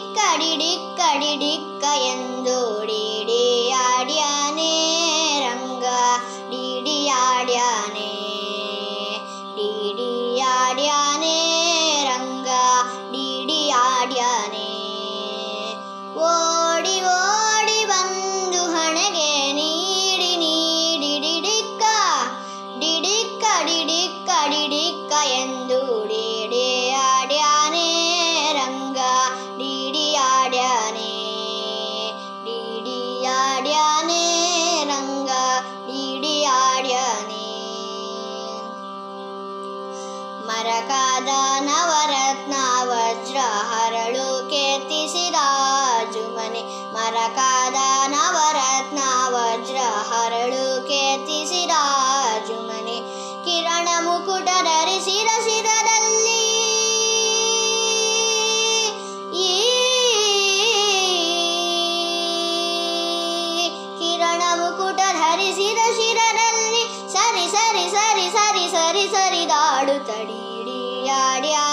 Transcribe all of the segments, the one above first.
ഡിക്കടിടിക്കടിടിക്ക എന്തോടിയാടിയാനേ dia ಹಾಡು ತಡೀಡಿಯಾಡ್ಯಾ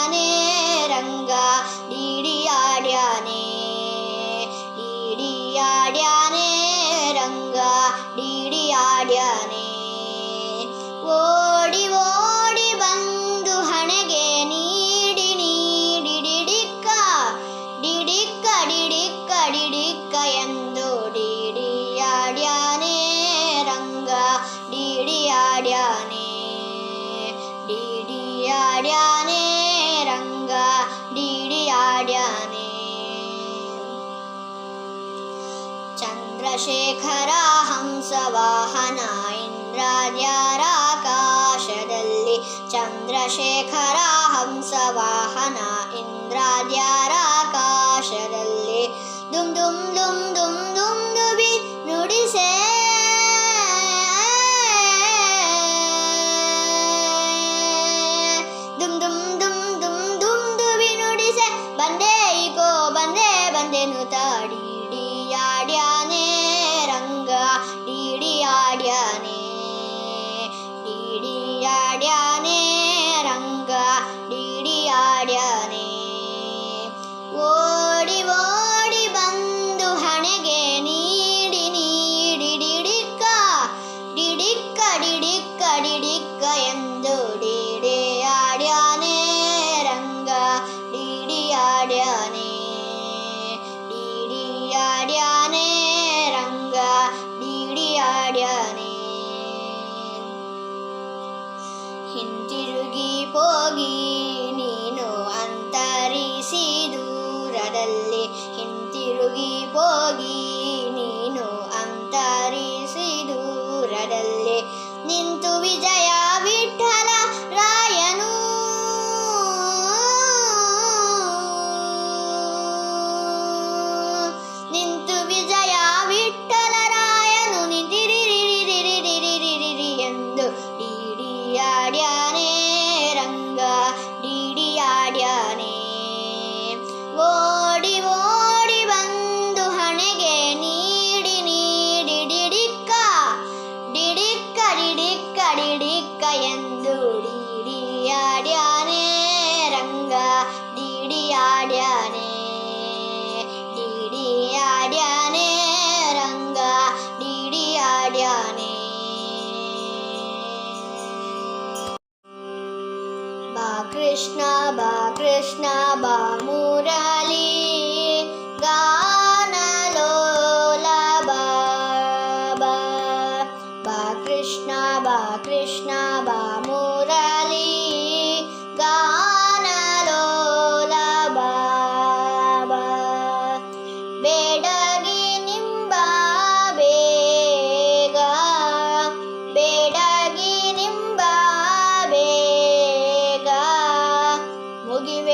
ಶೇಖರ ಹಂಸವಾಹನ ಇಂದ್ರಾದ್ಯಾರಾಕಾಶದಲ್ಲಿ ಚಂದ್ರಶೇಖರ ಹಂಸವಾಹನ ಇಂದ್ರಾದ್ಯಾರಾಕಾಶದಲ್ಲಿ ದುಮ್ ದುಮ್ ದುಮ್ ದುಮ್ ದುಮ್ ದುಬಿ ನುಡಿಸೇ. ದುಮ್ ದುಮ್ ದುಮ್ ದುಮ್ ದುಮ್ ದುಬಿ ನುಡಿಸೆ. ಬಂದೇ kalian Krishna, Ba Krishna, Ba Murali.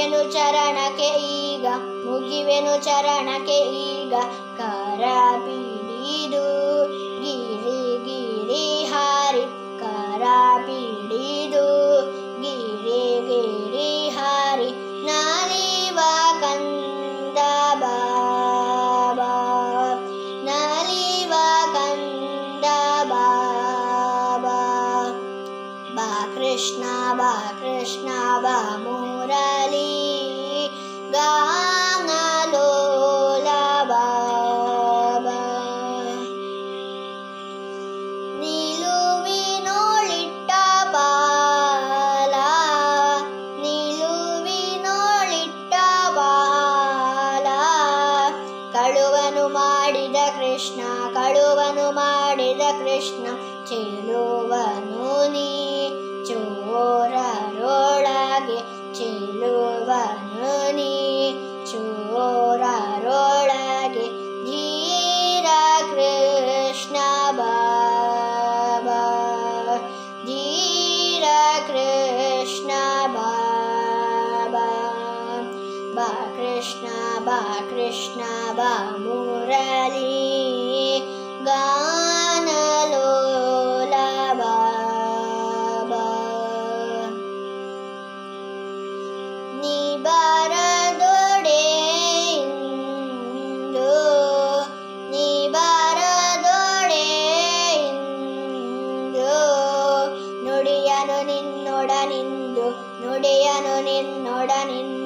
ಮುಗಿವೆನು ಚರಣಕ್ಕೆ ಈಗ ಮುಗಿವೆನು ಚರಣಕ್ಕೆ ಈಗ ಕರ ಬಿಡಿದು ನುಡಿಯನು ನಿನ್ನೊಡನಿನ್ನ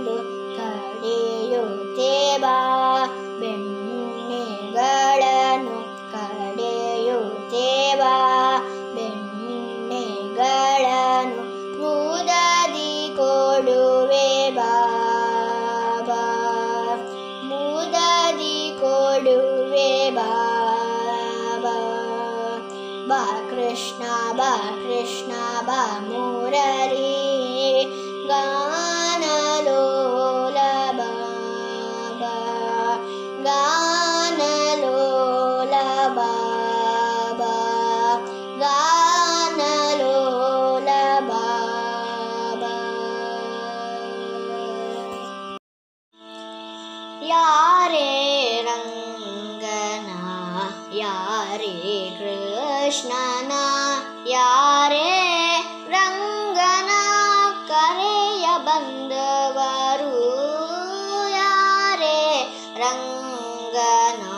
மகனா?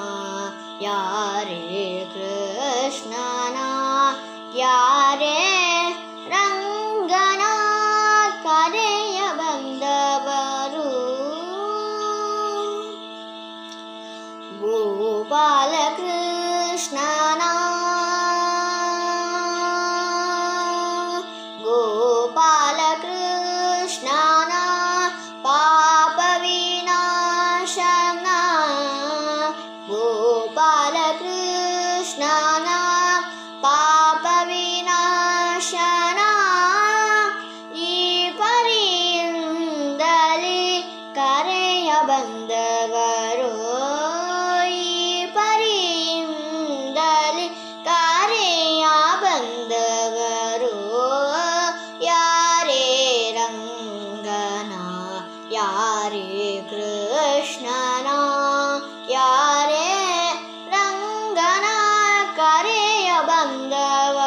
யாரே கிரு ഗോപാല abandono.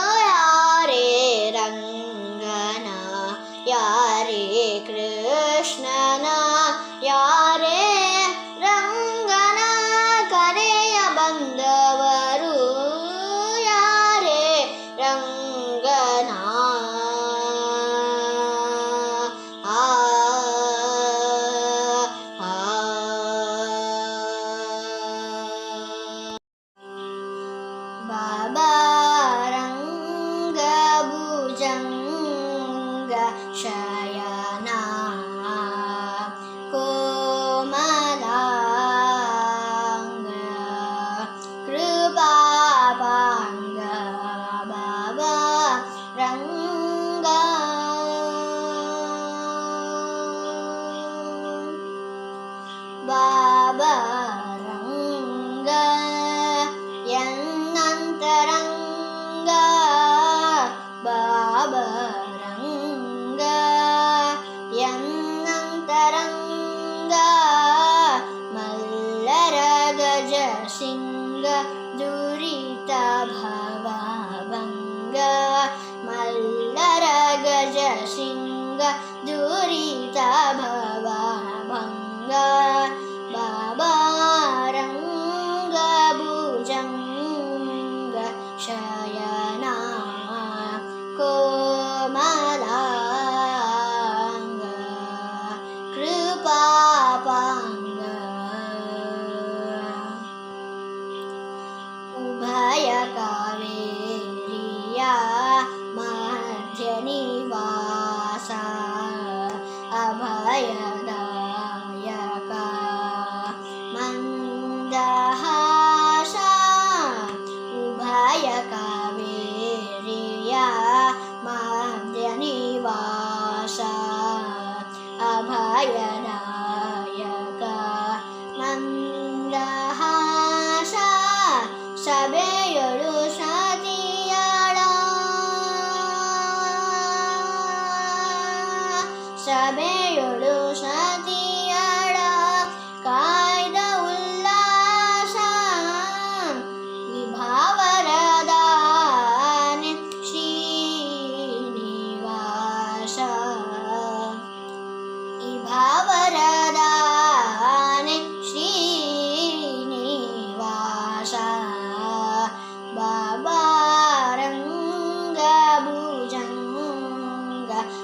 या 心。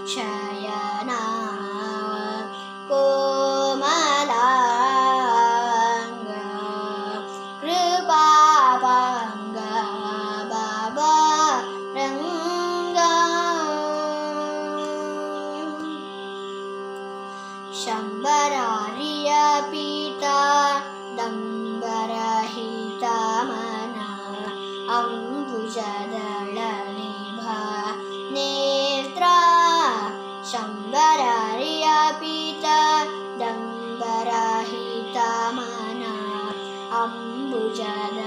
Ciao. परारिया पीता दम्बराहिता माना अम्बुजन